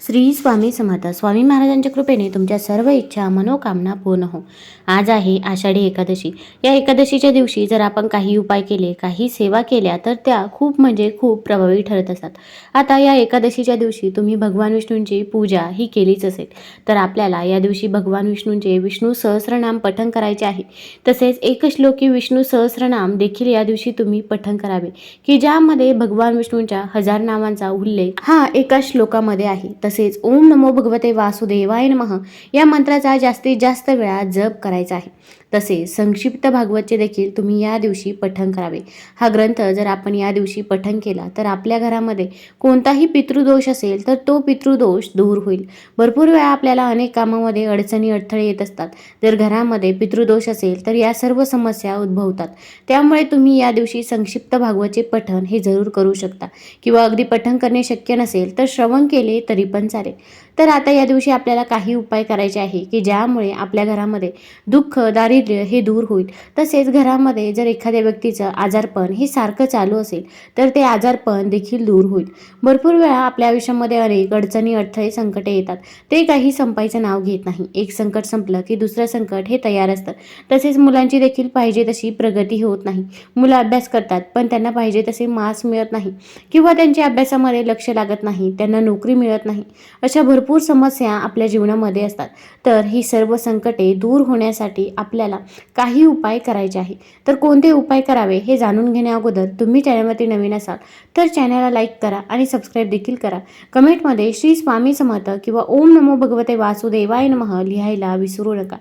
श्री स्वामी समर्थ. स्वामी महाराजांच्या कृपेने तुमच्या सर्व इच्छा मनोकामना पूर्ण हो. आज आहे आषाढी एकादशी. या एकादशीच्या दिवशी जर आपण काही उपाय केले काही सेवा केल्या तर त्या खूप म्हणजे खूप प्रभावी ठरत असतात. आता या एकादशीच्या दिवशी तुम्ही भगवान विष्णूंची पूजा ही केलीच असेल. तर आपल्याला या दिवशी भगवान विष्णूंचे विष्णू सहस्रनाम पठण करायचे आहे. तसेच एक श्लोकी विष्णू सहस्रनाम देखील या दिवशी तुम्ही पठण करावे. की ज्यामध्ये भगवान विष्णूंच्या हजार नामांचा उल्लेख हा एका श्लोकामध्ये आहे. तसेच ओम नमो भगवते वासुदेवाय नमः. या मंत्राचा जास्तीत जास्त वेळा जप करायचा आहे. तसे संक्षिप्त भागवतचे देखील तुम्ही या दिवशी पठण करावे. हा ग्रंथ जर आपण या दिवशी पठण केला तर आपल्या घरामध्ये कोणताही पितृदोष असेल तर तो पितृदोष दूर होईल. भरपूर वेळा आपल्याला अनेक कामामध्ये अडचणी अडथळे येत असतात. जर घरामध्ये पितृदोष असेल तर या सर्व समस्या उद्भवतात. त्यामुळे तुम्ही या दिवशी संक्षिप्त भागवतचे पठण हे जरूर करू शकता. किंवा अगदी पठण करणे शक्य नसेल तर श्रवण केले तरी पण चालेल. तर आता या दिवशी आपल्याला काही उपाय करायचे आहे की ज्यामुळे आपल्या घरामध्ये दुःख दारिद्र्य हे दूर होईल. तसेच घरामध्ये जर एखाद्या व्यक्तीचं आजारपण हे सारखं चालू असेल तर ते आजारपण देखील दूर होईल. भरपूर वेळा आपल्या आयुष्यामध्ये अनेक अडचणी अडथळे संकटे येतात. ते काही संपायचं नाव घेत नाही. एक संकट संपलं की दुसरं संकट हे तयार असतं. तसेच मुलांची देखील पाहिजे तशी प्रगती होत नाही. मुलं अभ्यास करतात पण त्यांना पाहिजे तसे मार्क्स मिळत नाही. किंवा त्यांच्या अभ्यासामध्ये लक्ष लागत नाही त्यांना नोकरी मिळत नाही. अशा भरपूर भरपूर समस्या आपल्या जीवनामध्ये असतात. तर ही सर्व संकटे दूर होण्यासाठी आपल्याला काही उपाय करायचे आहे तर कोणते उपाय करावे हे जाणून घेण्याअगोदर तुम्ही चॅनलवरती नवीन असाल तर चॅनलला लाईक करा आणि सबस्क्राईब देखील करा. कमेंटमध्ये श्री स्वामी समर्थ किंवा ओम नमो भगवते वासुदेवाय नमः लिहायला विसरू नका.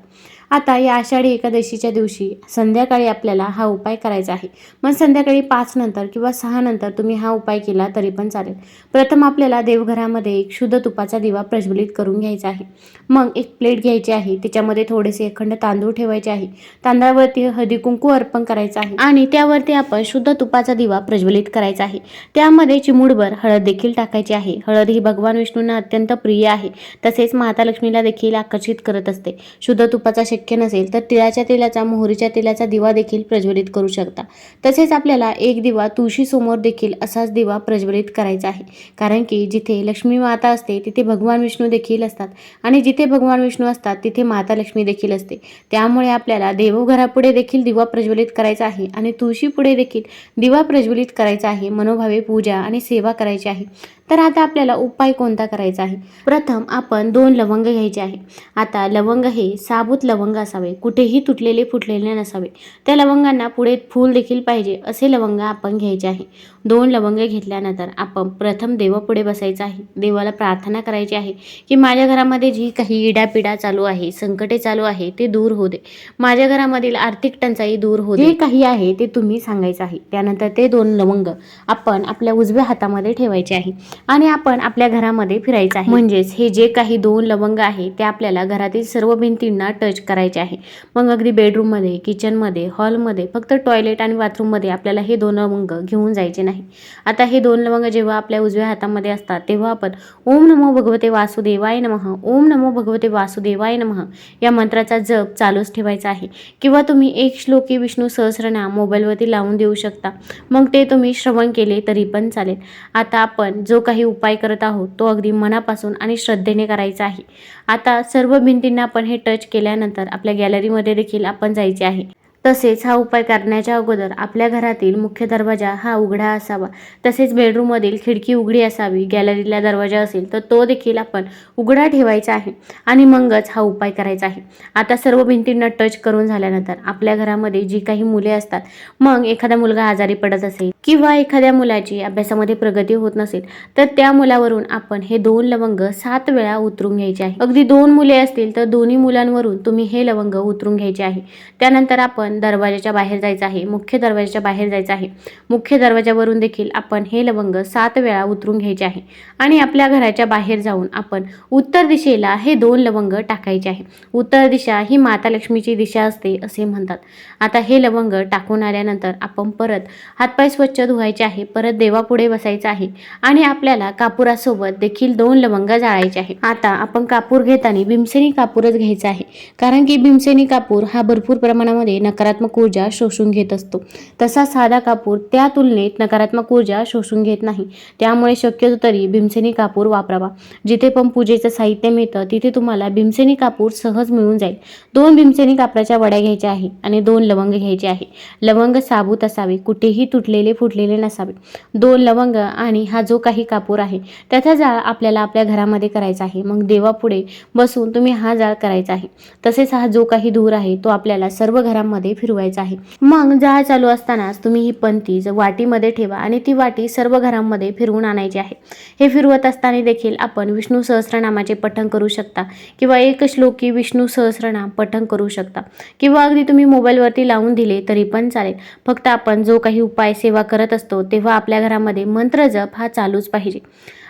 आता या आषाढी एकादशीच्या दिवशी संध्याकाळी आपल्याला हा उपाय करायचा आहे. मग संध्याकाळी पाच नंतर किंवा सहा नंतर तुम्ही हा उपाय केला तरी पण चालेल. प्रथम आपल्याला देवघरामध्ये एक शुद्ध तुपाचा दिवा प्रज्वलित करून घ्यायचा आहे. मग एक प्लेट घ्यायची आहे. त्याच्यामध्ये थोडेसे अखंड तांदूळ ठेवायचे आहे. तांदळावरती हळदी कुंकू अर्पण करायचं आहे. आणि त्यावरती आपण शुद्ध तुपाचा दिवा प्रज्वलित करायचा आहे. त्यामध्ये चिमूडभर हळद देखील टाकायची आहे. हळद ही भगवान विष्णूंना अत्यंत प्रिय आहे. तसेच माता लक्ष्मीला देखील आकर्षित करत असते. शुद्ध तुपाचा शक्य नसेल तर तिळाच्या तेलाचा मोहरीच्या तेलाचा दिवा देखील प्रज्वलित करू शकता. तसेच आपल्याला एक दिवा तुळशी समोर देखील असाच दिवा प्रज्वलित करायचा आहे. कारण की जिथे लक्ष्मी माता असते तिथे भगवान विष्णू देखील असतात आणि जिथे भगवान विष्णू असतात तिथे माता लक्ष्मी देखील असते. त्यामुळे आपल्याला देवघरापुढे देखील दिवा प्रज्वलित करायचा आहे आणि तुळशीपुढे देखील दिवा प्रज्वलित करायचा आहे मनोभावे पूजा आणि सेवा करायची आहे. तर आता आपल्याला उपाय कोणता करायचा आहे? प्रथम आपण दोन लवंग घ्यायचे आहे. आता लवंग हे साबूत लवंग असावे. कुठेही तुटलेले फुटलेले नसावे. त्या लवंगांना पुढे फूल देखील पाहिजे असे लवंग आपण घ्यायचे आहे. दोन लवंग घेतल्यानंतर आपण प्रथम देवापुढे बसायचं आहे. देवाला प्रार्थना करायची आहे की माझ्या घरामध्ये जी काही इडापिडा चालू आहे संकटे चालू आहे ते दूर होऊ दे. माझ्या घरामधील आर्थिक टंचाई दूर होऊ दे. काही आहे ते तुम्ही सांगायचं आहे. त्यानंतर ते दोन लवंग आपण आपल्या उजव्या हातामध्ये ठेवायचे आहे आणि आपण आपल्या घरामध्ये फिरायचं आहे. म्हणजेच हे जे काही दोन लवंग आहे ते आपल्याला घरातील सर्व भिंतींना टच करायचे करायचे आहे. मग अगदी बेडरूममध्ये किचनमध्ये हॉलमध्ये फक्त टॉयलेट आणि बाथरूममध्ये आपल्याला हे दोन लवंग घेऊन जायचे नाही. आता हे दोन लवंग जेव्हा आपल्या उजव्या हातामध्ये असतात तेव्हा आपण ओम नमो भगवते वासुदेवाय नमः ओम नमो भगवते वासुदेवाय नमः या मंत्राचा जप चालूच ठेवायचा आहे. किंवा तुम्ही एक श्लोकी विष्णू सहस्रनाम मोबाईलवरती लावून देऊ शकता. मग ते तुम्ही श्रवण केले तरी पण चालेल. आता आपण जो काही उपाय करत आहोत तो अगदी मनापासून आणि श्रद्धेने करायचा आहे. आता सर्व भिंतींना आपण हे टच केल्यानंतर आपल्या गॅलरीमध्ये देखील आपण जायचे आहे. तसेच हा उपाय करण्याच्या अगोदर आपल्या घरातील मुख्य दरवाजा हा उघडा असावा. तसेच बेडरूममधील खिडकी उघडी असावी. गॅलरीला दरवाजा असेल तर तो देखील आपण उघडा ठेवायचा आहे आणि मगच हा उपाय करायचा आहे. आता सर्व भिंतींना टच करून झाल्यानंतर आपल्या घरामध्ये जी काही मुले असतात मग एखादा मुलगा आजारी पडत असेल किंवा एखाद्या मुलाची अभ्यासामध्ये प्रगती होत नसेल तर त्या मुलावरून आपण हे दोन लवंग सात वेळा उतरून घ्यायचे आहे. अगदी दोन मुले असतील तर दोन्ही मुलांवरून तुम्ही हे लवंग उतरून घ्यायचे आहे. त्यानंतर आपण दरवाजाच्या बाहेर जायचं आहे. मुख्य दरवाजाच्या बाहेर जायचं आहे. मुख्य दरवाजावरून देखील आपण हे लवंग सात वेळा उतरून घ्यायचे आहे. आणि आपल्या घराच्या बाहेर जाऊन आपण उत्तर दिशेला हे दोन लवंग टाकायचे आहे. उत्तर दिशा ही माता लक्ष्मीची दिशा असते असे म्हणतात. आता हे लवंग टाकून आल्यानंतर आपण परत हातपाय स्वच्छ धुवायचे आहे. परत देवापुढे बसायचं आहे. आणि आपल्याला कापुरासोबत देखील दोन लवंग जाळायचे आहे. आता आपण कापूर घेताना भीमसेनी कापूरच घ्यायचा आहे. कारण की भीमसेनी कापूर हा भरपूर प्रमाणामध्ये नकार नकारात्मक ऊर्जा शोषून घेत असतो. तसा साधा कापूर त्या तुलनेत नकारात्मक ऊर्जा शोषून घेत नाही. त्यामुळे शक्यतो तरी भीमसेनी कापूर वापरावा. जिथे पण पूजेचं साहित्य मिळतं तिथे तुम्हाला भीमसेनी कापूर सहज मिळून जाईल. दोन भीमसेनी कापराच्या वड्या घ्यायच्या आहे आणि दोन लवंग घ्यायचे आहे. लवंग साबूत असावे कुठेही तुटलेले फुटलेले नसावे. दोन लवंग आणि हा जो काही कापूर आहे त्याचा जाळ आपल्याला आपल्या घरामध्ये करायचा आहे. मग देवापुढे बसून तुम्ही हा जाळ करायचा आहे. तसेच हा जो काही धूर आहे तो आपल्याला सर्व घरामध्ये फिरवायचा आहे. मग जाळ चालू असतानाच तुम्ही ही पंती वाटीमध्ये ठेवा आणि ती वाटी सर्व घरांमध्ये फिरवून आणायची आहे. हे फिरवत असताना देखील आपण विष्णू सहस्रनामाचे पठण करू शकता किंवा एक श्लोकी विष्णू सहस्रनाम पठण करू शकता किंवा अगदी तुम्ही मोबाईलवरती लावून दिले तरी पण चालेल. फक्त आपण जो काही उपाय सेवा करत असतो तेव्हा आपल्या घरामध्ये मंत्र जप हा चालूच पाहिजे.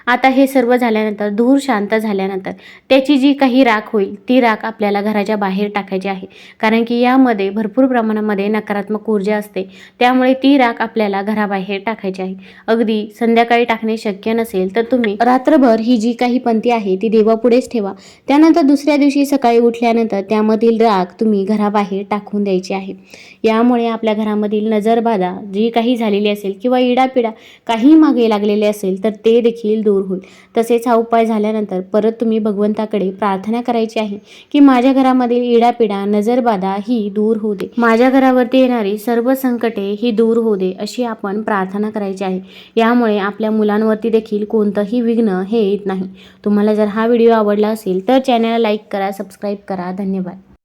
आता हे सर्व झाल्यानंतर धूर शांत झाल्यानंतर त्याची जी काही राख होईल ती राख आपल्याला घराच्या बाहेर टाकायची आहे. कारण की यामध्ये भरपूर प्रमाणामध्ये नकारात्मक ऊर्जा असते. त्यामुळे ती राख आपल्याला घराबाहेर टाकायची आहे. अगदी संध्याकाळी टाकणे शक्य नसेल तर तुम्ही रात्रभर ही जी काही पंथी आहे ती देवापुढेच ठेवा. त्यानंतर दुसऱ्या दिवशी सकाळी उठल्यानंतर त्यामधील राख तुम्ही घराबाहेर टाकून द्यायची आहे. यामुळे आपल्या घरामधील नजरबाधा जी काही झालेली असेल किंवा इडापिडा काही मागे लागलेले असेल तर ते देखील दूर होईल. तसेच हा उपाय झाल्यानंतर परत तुम्ही भगवंताकडे प्रार्थना करायची आहे की माझ्या घरामधील इडापिडा नजरबाधा ही दूर होऊ दे. माझ्या घरावरती येणारी सर्व संकटे ही दूर होऊ दे अशी आपण प्रार्थना करायची आहे. यामुळे आपल्या मुलांवरती देखील कोणतंही विघ्न हे येत नाही. तुम्हाला जर हा व्हिडिओ आवडला असेल तर चॅनलला लाईक करा सबस्क्राईब करा. धन्यवाद.